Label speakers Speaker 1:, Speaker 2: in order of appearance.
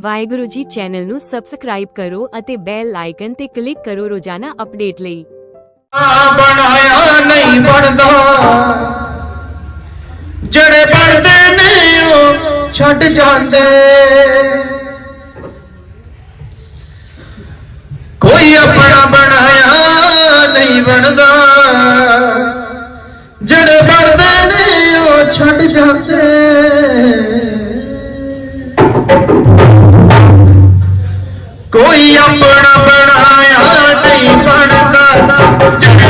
Speaker 1: Waheguru ji channel ਨੂੰ subscribe ਕਰੋ ਅਤੇ ਬੈਲ ਆਈਕਨ ਤੇ ਕਲਿੱਕ ਕਰੋ ਰੋਜ਼ਾਨਾ ਅਪਡੇਟ ਲਈ।
Speaker 2: ਕੋਈ ਆਪਣਾ ਕੋਈ ਆਪਣਾ ਬਣਾਇਆ ਨਹੀਂ ਬਣਦਾ।